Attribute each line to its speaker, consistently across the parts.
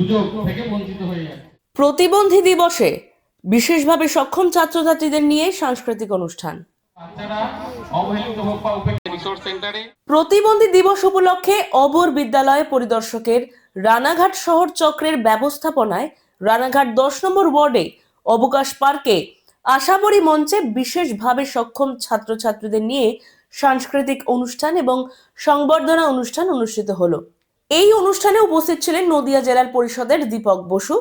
Speaker 1: সুযোগ থেকে বঞ্চিত হয়ে যাচ্ছে
Speaker 2: প্রতিবন্ধী দিবসে বিশেষভাবে সক্ষম ছাত্রছাত্রীদের নিয়ে সাংস্কৃতিক অনুষ্ঠান। প্রতিবন্ধী দিবস উপলক্ষে অবর বিদ্যালয় পরিদর্শকের রানাঘাট শহর চক্রের ব্যবস্থাপনায় রানাঘাট দশ নম্বর ওয়ার্ডে অবকাশ পার্কে আশাবরী মঞ্চে বিশেষভাবে সক্ষম ছাত্রছাত্রীদের নিয়ে সাংস্কৃতিক অনুষ্ঠান এবং সংবর্ধনা অনুষ্ঠান অনুষ্ঠিত হলো। এই অনুষ্ঠানে উপস্থিত ছিলেন নদিয়া জেলার পরিষদের দীপক বসু,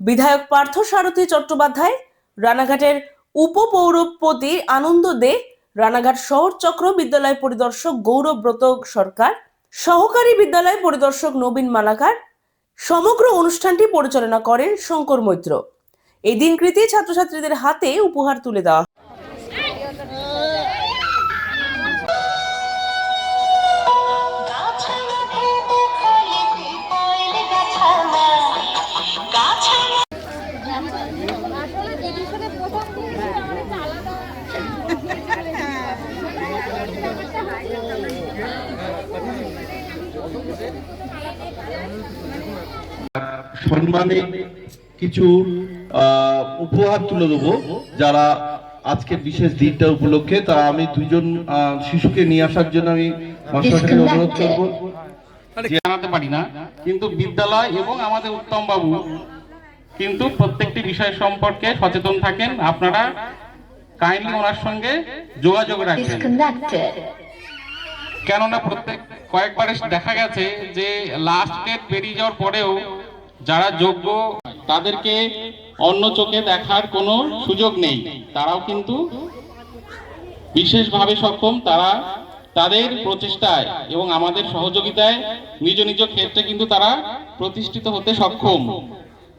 Speaker 2: বিধায়ক পার্থ সারথী চট্টোপাধ্যায়, রানাঘাটের উপপৌরপতি আনন্দ দে, রানাঘাট শহর চক্র বিদ্যালয় পরিদর্শক গৌরব্রত সরকার, সহকারী বিদ্যালয় পরিদর্শক নবীন মালাকার, সমগ্র অনুষ্ঠানটি পরিচালনা করেন শঙ্কর মৈত্র। এই দিন কৃতি ছাত্রছাত্রীদের হাতে উপহার তুলে দেওয়া
Speaker 3: সম্মানে কিছু উপহার তুলে দেবো যারা আজকের বিশেষ দিনটা উপলক্ষে। তা আমি দুজন শিশুকে নিয়ে আসার জন্য আমি মাস্টারকে অনুরোধ করব।
Speaker 1: জানাতে পারি না কিন্তু বিদ্যালয় এবং আমাদের উত্তম বাবু কিন্তু প্রত্যেকটি বিষয় সম্পর্কে সচেতন থাকেন। আপনারা কাইন্ডলি ওনার সঙ্গে যোগাযোগ রাখবেন কেননা প্রত্যেক কয়েকবার দেখা গেছে যে লাস্ট ডেট পেরিয়ে যাওয়ার পরেও যারা যোগ্য, তাদেরকে অন্য চোখে দেখার কোনো সুযোগ নেই। তারাও কিন্তু বিশেষভাবে সক্ষম। তারা তাদের প্রচেষ্টায় এবং আমাদের সহযোগিতায় নিজ নিজ ক্ষেত্রে কিন্তু তারা প্রতিষ্ঠিত হতে সক্ষম।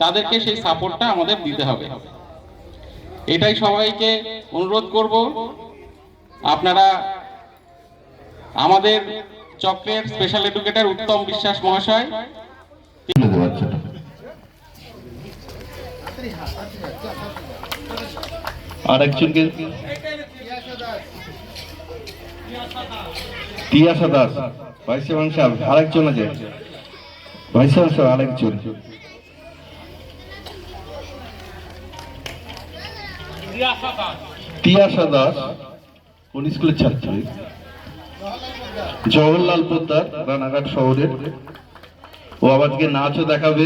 Speaker 1: তাদেরকে সেই সাপোর্টটা আমাদের দিতে হবে। এটাই সবাইকে অনুরোধ করব। আপনারা আমাদের চক্রের স্পেশাল এডুকেটর উত্তম বিশ্বাস মহাশয়
Speaker 3: তুলে দেবো বাচ্চাটা। আর একজনকে? তিয়াসা দাস ভাইস সাহেব, আরেকজন আছে। সাহেব, আরেকজন। দাস কোন স্কুলের ছাত্রী? জওহরলাল পোদ্দার, রানাঘাট শহরের। ও আজকে নাচও দেখাবে।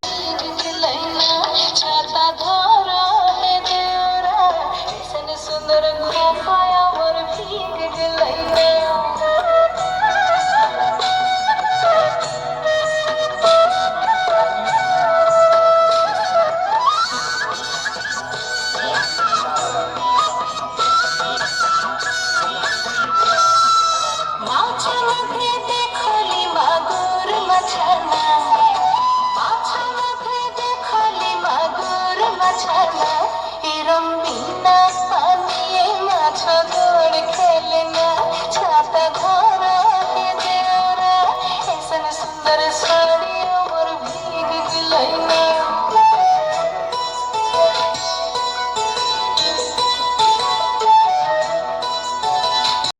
Speaker 4: মাছানা এরম বিনা পানিয়ে মাছ